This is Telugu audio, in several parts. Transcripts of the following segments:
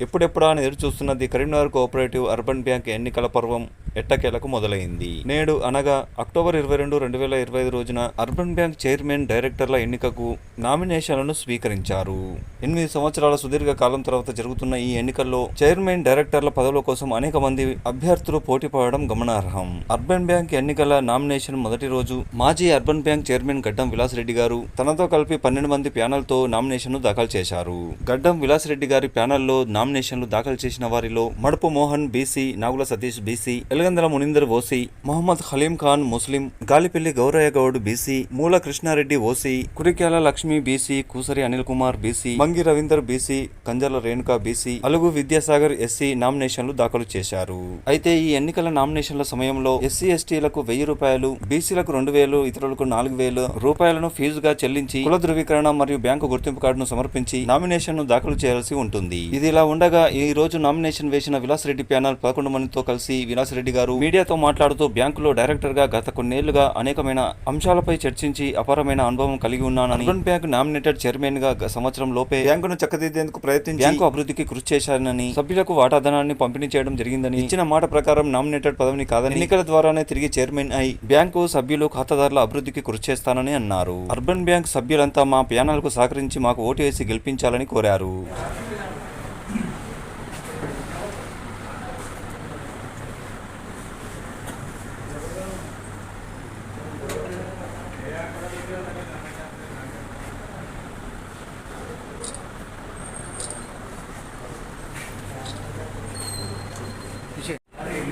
ఎప్పుడెప్పుడా అని ఎదురు చూస్తున్నది కరీంనగర్ కోఆపరేటివ్ అర్బన్ బ్యాంక్ ఎన్నికల పర్వం ఎట్టకేలకు మొదలైంది. నేడు అనగా అక్టోబర్ ఇరవై రెండు రెండు వేల ఇరవై ఐదు రోజున అర్బన్ బ్యాంక్ చైర్మన్ డైరెక్టర్ల ఎన్నికకు నామినేషన్లను స్వీకరించారు. ఎనిమిది సంవత్సరాల సుదీర్ఘ కాలం తర్వాత జరుగుతున్న ఈ ఎన్నికల్లో చైర్మన్ డైరెక్టర్ల పదవుల కోసం అనేక మంది అభ్యర్థులు పోటీ పడడం గమనార్హం. అర్బన్ బ్యాంక్ ఎన్నికల నామినేషన్ మొదటి రోజు మాజీ అర్బన్ బ్యాంక్ చైర్మన్ గడ్డం విలాసరెడ్డి గారు తనతో కలిపి పన్నెండు మంది ప్యానెల్తో నామినేషన్ను దాఖలు చేశారు. గడ్డం విలాసరెడ్డి గారి ప్యానెల్లో నామినేషన్లు దాఖలు చేసిన వారిలో Madapu Mohan BC Nagula Satish BC Elagandala Munindar OC Mohammed Haleem Khan ముస్లిం Galipalli Gouraiah Goud BC Moola Krishnareddy OC Kurikyala Lakshmi BC Koosari Anil Kumar BC Mangi Ravinder BC Kanjarla Renuka BC Alugu Vidyasagar SC నామినేషన్లు దాఖలు చేశారు. అయితే ఈ ఎన్నికల నామినేషన్ల సమయంలో ఎస్సీ ఎస్టీలకు వెయ్యి రూపాయలు బీసీలకు రెండు వేలు ఇతరులకు నాలుగు వేలు రూపాయలను ఫీజుగా చెల్లించి కుల ధృవీకరణ మరియు బ్యాంకు గుర్తింపు కార్డును సమర్పించి నామినేషన్ను దాఖలు చేయాల్సి ఉంటుంది. ఇది ఇలా ఉండగా ఈ రోజు నామినేషన్ వేసిన విలాసరెడ్డి ప్యానల్ పదకొండు మందితో కలిసి విలాసరెడ్డి గారు మీడియాతో మాట్లాడుతూ బ్యాంకులో డైరెక్టర్గా గత కొన్నేళ్ళుగా అనేకమైన అంశాలపై చర్చించి అపారమైన అనుభవం కలిగి ఉన్నానని అర్బన్ బ్యాంక్ నామినేటెడ్ చైర్మన్గా సంవత్సరం లోపే బ్యాంకును చక్కదిద్దేందుకు ప్రయత్నించి బ్యాంకు అభివృద్ధికి కృషి చేశానని సభ్యులకు వాటాధనాన్ని పంపిణీ చేయడం జరిగిందని ఇచ్చిన మాట ప్రకారం నామినేటెడ్ పదవిని కాదని ఎన్నికల ద్వారానే తిరిగి చైర్మన్ అయి బ్యాంకు సభ్యులు ఖాతాదారుల అభివృద్ధికి కృషి చేస్తానని అన్నారు. అర్బన్ బ్యాంక్ సభ్యులంతా మా ప్యానల్కు సహకరించి మాకు ఓటు వేసి గెలిపించాలని కోరారు.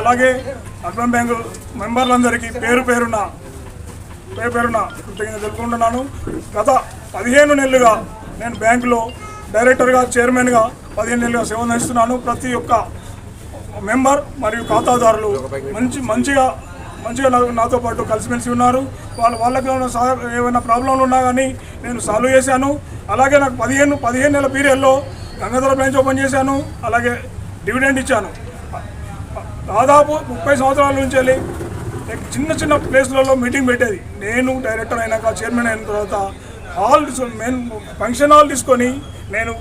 అలాగే అర్బన్ బ్యాంకు మెంబర్లందరికీ పేరు పేరున పేరు పేరున కృతజ్ఞత తెలుపుకుంటున్నాను. గత పదిహేను నెలలుగా నేను బ్యాంకులో డైరెక్టర్గా చైర్మన్గా పదిహేను నెలలుగా సేవ అందిస్తున్నాను. ప్రతి ఒక్క మెంబర్ మరియు ఖాతాదారులు మంచి మంచిగా మంచిగా నాకు నాతో పాటు కలిసిమెలిసి ఉన్నారు. వాళ్ళ వాళ్ళకి ఏమైనా ఏమైనా ప్రాబ్లంలు ఉన్నా కానీ నేను సాల్వ్ చేశాను. అలాగే నాకు పదిహేను పదిహేను నెలల పీరియడ్లో గంగాధర బ్రాంచ్ ఓపెన్ చేశాను. అలాగే డివిడెండ్ ఇచ్చాను. దాదాపు ముప్పై సంవత్సరాల నుంచి వెళ్ళి చిన్న చిన్న ప్లేస్లలో మీటింగ్ పెట్టేది. నేను డైరెక్టర్ అయినాక చైర్మన్ అయిన తర్వాత హాల్ మెయిన్ ఫంక్షన్ హాల్ తీసుకొని నేను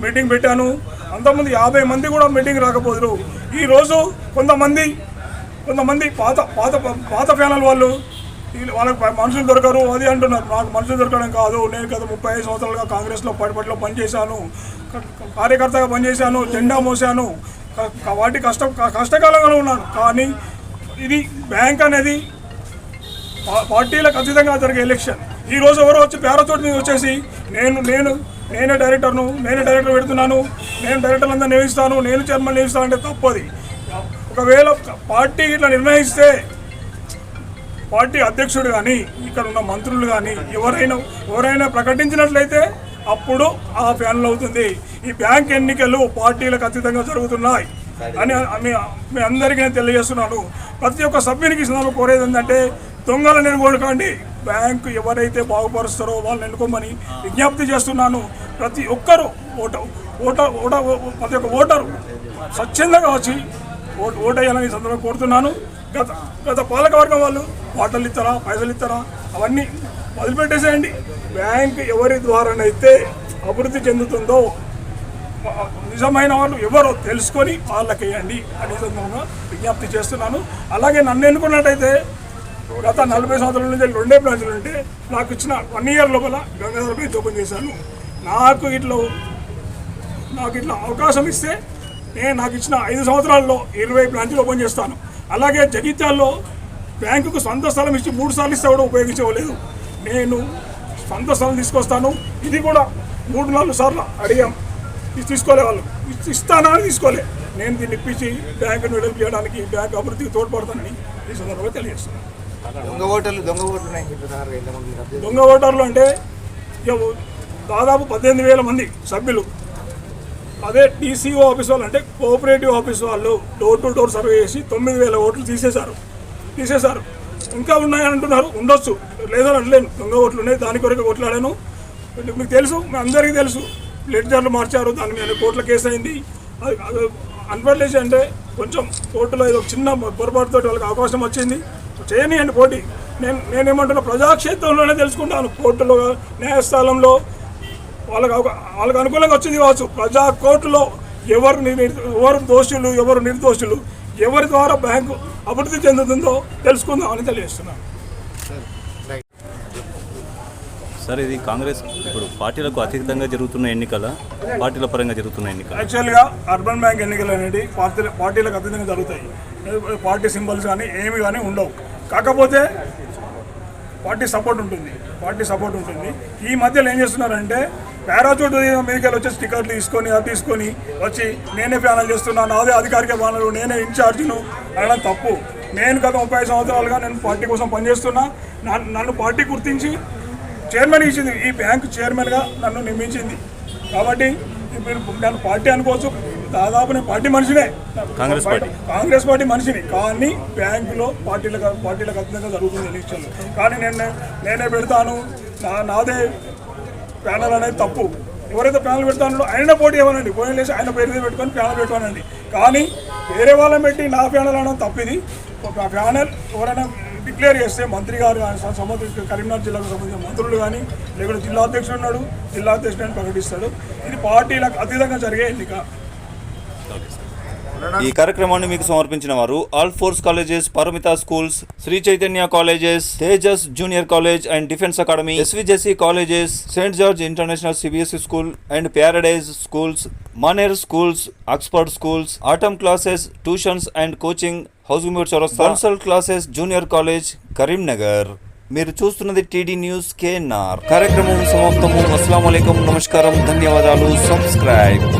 మీటింగ్ పెట్టాను. అంతకుముందు యాభై మంది కూడా మీటింగ్ రాకపోదురు. ఈరోజు కొంతమంది కొంతమంది పాత పాత పాత ప్యానల్ వాళ్ళు వీళ్ళు- వాళ్ళకి మనుషులు దొరకరు. అది అంటున్నారు. నాకు మనుషులు దొరకడం కాదు. నేను గత ముప్పై ఐదు సంవత్సరాలుగా కాంగ్రెస్లో పడిపట్లో పనిచేశాను. కార్యకర్తగా పనిచేశాను. జెండా మోసాను వాటి కష్ట కష్టకాలంగానే ఉన్నాను. కానీ ఇది బ్యాంక్ అనేది పా- పార్టీలకు అతీతంగా జరిగే ఎలక్షన్. ఈరోజు ఎవరో వచ్చి పేరతోటి మీద వచ్చేసి నేను నేను నేనే డైరెక్టర్ను నేనే డైరెక్టర్ పెడుతున్నాను నేను డైరెక్టర్ అందరూ నియమిస్తాను నేను చైర్మన్ నియమిస్తాను అంటే తప్పది. ఒకవేళ పార్టీ ఇట్లా నిర్ణయిస్తే పార్టీ అధ్యక్షుడు కానీ ఇక్కడ ఉన్న మంత్రులు కానీ ఎవరైనా ఎవరైనా ప్రకటించినట్లయితే అప్పుడు ఆ ప్యానల్ అవుతుంది. ఈ బ్యాంక్ ఎన్నికలు పార్టీలకు అతీతంగా జరుగుతున్నాయి. అని మీ అందరికీ నేను తెలియజేస్తున్నాను. ప్రతి ఒక్క సభ్యునికి సందర్భంగా కోరేది ఏంటంటే దొంగలను ఎన్నుకోకండి బ్యాంకు ఎవరైతే బాగుపరుస్తారో వాళ్ళని ఎన్నుకోమని విజ్ఞప్తి చేస్తున్నాను. ప్రతి ఒక్కరూ ఓట ఓట ఓట ప్రతి ఒక్క ఓటరు స్వచ్ఛందంగా వచ్చి ఓటు ఓటేయాలని సందర్భంగా కోరుతున్నాను. గత గత పాలకవర్గం వాళ్ళు వాటలు ఇస్తారా పైసలు ఇస్తారా అవన్నీ వదిలిపెట్టేసేయండి. బ్యాంక్ ఎవరి ద్వారానైతే అభివృద్ధి చెందుతుందో నిజమైన వాళ్ళు ఎవరో తెలుసుకొని వాళ్ళకి వేయండి అనే సందర్భంగా విజ్ఞప్తి చేస్తున్నాను. అలాగే నన్ను ఎన్నుకున్నట్టయితే గత నలభై సంవత్సరాల నుంచి రెండే బ్రాంచ్లు ఉంటే నాకు ఇచ్చిన వన్ ఇయర్ లోపల గంగాధర బ్రాంచ్ ఓపెన్ చేశాను నాకు ఇట్లా నాకు ఇట్లా అవకాశం ఇస్తే నేను నాకు ఇచ్చిన ఐదు సంవత్సరాల్లో ఇరవై బ్రాంచ్లు ఓపెన్ చేస్తాను. అలాగే జగిత్యాల్లో బ్యాంకుకు సొంత స్థలం ఇచ్చి మూడు సార్లు ఇస్తే కూడా ఉపయోగించవలేదు నేను సొంత స్థలం తీసుకొస్తాను. ఇది కూడా మూడు నాలుగు సార్లు అడిగాం. తీసుకోలే వాళ్ళు. ఇస్తానా? అని తీసుకోలే. నేను దీన్ని ఇప్పించి బ్యాంకును డెవలప్ చేయడానికి బ్యాంక్ అభివృద్ధికి తోడ్పడతానని ఈ సందర్భంగా తెలియజేస్తున్నాను. దొంగ ఓటర్లు దొంగ లబ్ధి దొంగ ఓటర్లు అంటే దాదాపు పద్దెనిమిది వేల మంది సభ్యులు. అదే టీసీఓ ఆఫీస్ వాళ్ళు అంటే కోఆపరేటివ్ ఆఫీస్ వాళ్ళు డోర్ టు డోర్ సర్వే చేసి తొమ్మిది వేల ఓట్లు తీసేశారు. తీసేశారు. ఇంకా ఉన్నాయని అంటున్నారు. ఉండొచ్చు. లేదని అనలేను. దొంగ ఓట్లు ఉన్నాయి. దాని కొరకు కొట్లాడాను. మీకు తెలుసు. మీ అందరికీ తెలుసు. లెడ్జర్లు మార్చారు దాని మీద కోర్టుల కేసు అయింది. అది అన్వర్లేజ్ అంటే కొంచెం కోర్టులో ఏదో చిన్న పొరపాటుతో వాళ్ళకి అవకాశం వచ్చింది. చేయనియండి పోటీ నేను నేనేమంటున్నా ప్రజాక్షేత్రంలోనే తెలుసుకుంటాను. కోర్టులో న్యాయస్థానంలో వాళ్ళకి వాళ్ళకి అనుకూలంగా వచ్చింది కావచ్చు. ప్రజా కోర్టులో ఎవరు నిర్- ఎవరు దోషులు ఎవరు నిర్దోషులు ఎవరి ద్వారా బ్యాంకు అభివృద్ధి చెందుతుందో తెలుసుకుందామని తెలియజేస్తున్నాను. సార్ ఇది కాంగ్రెస్ ఇప్పుడు పార్టీలకు అతీతంగా జరుగుతున్న ఎన్నికల పార్టీల పరంగా జరుగుతున్న ఎన్నికల. యాక్చువల్గా అర్బన్ బ్యాంక్ ఎన్నికలు అనేవి పార్టీల పార్టీలకు అతీతంగా జరుగుతాయి. పార్టీ సింబల్స్ కానీ ఏమి కానీ ఉండవు. కాకపోతే పార్టీ సపోర్ట్ ఉంటుంది. పార్టీ సపోర్ట్ ఉంటుంది. ఈ మధ్యలో ఏం చేస్తున్నారంటే పారాచూట్ మీదకి వచ్చి వచ్చేసి టికెట్లు తీసుకొని అది తీసుకొని వచ్చి నేనే ప్యానల్ చేస్తున్నా నాదే అధికారిక ప్యానల్ నేనే ఇన్ఛార్జ్ను అనడం తప్పు. నేను గత ముప్పై సంవత్సరాలుగా నేను పార్టీ కోసం పనిచేస్తున్నా. నన్ను పార్టీ గుర్తించి చైర్మన్ ఇచ్చింది. ఈ బ్యాంక్ చైర్మన్గా నన్ను నియమించింది. కాబట్టి మీరు నన్ను పార్టీ అనుకోవచ్చు. దాదాపు నేను పార్టీ మనిషినే. కాంగ్రెస్ పార్టీ. కాంగ్రెస్ పార్టీ మనిషిని. కానీ బ్యాంకులో పార్టీలకు పార్టీలకు అతీతంగా జరుగుతుంది ఎలక్షన్లు కానీ నేను నేనే పెడతాను. నా నాదే ప్యానల్ అనేది తప్పు. ఎవరైతే ప్యానల్ పెడతానో ఆయన పోటీ ఇవ్వనండి. పోయిన లేచి ఆయన పేరు మీద పెట్టుకొని ప్యానల్ పెట్టుకోనండి కానీ వేరే వాళ్ళని పెట్టి నా ప్యానల్ అనడం తప్పిది. ఒక ప్యానల్ ఎవరైనా డిక్లేర్ చేస్తే మంత్రి గారు సంబంధించిన కరీంనగర్ జిల్లాకు సంబంధించిన మంత్రులు కానీ లేకుంటే జిల్లా అధ్యక్షుడు ఉన్నాడు జిల్లా అధ్యక్షుడు అని ప్రకటిస్తాడు. ఇది పార్టీలకు అతీతంగా జరిగే ఎన్నిక. ఈ కార్యక్రమాన్ని మీకు సమర్పించిన వారు all force colleges Paramita schools Sri Chaitanya colleges Tejas junior college and defence academy SVJC colleges Saint George international CBSE school and Paradise schools Maner schools Oxford schools atom classes tuitions and coaching house member చౌరస్తా consult classes junior college Karimnagar మీరు చూస్తున్నది టీడీ న్యూస్ కేఎన్ఆర్ కార్యక్రమం సమాప్తము. అస్సలం నమస్కారం. ధన్యవాదాలు. సబ్స్క్రైబ్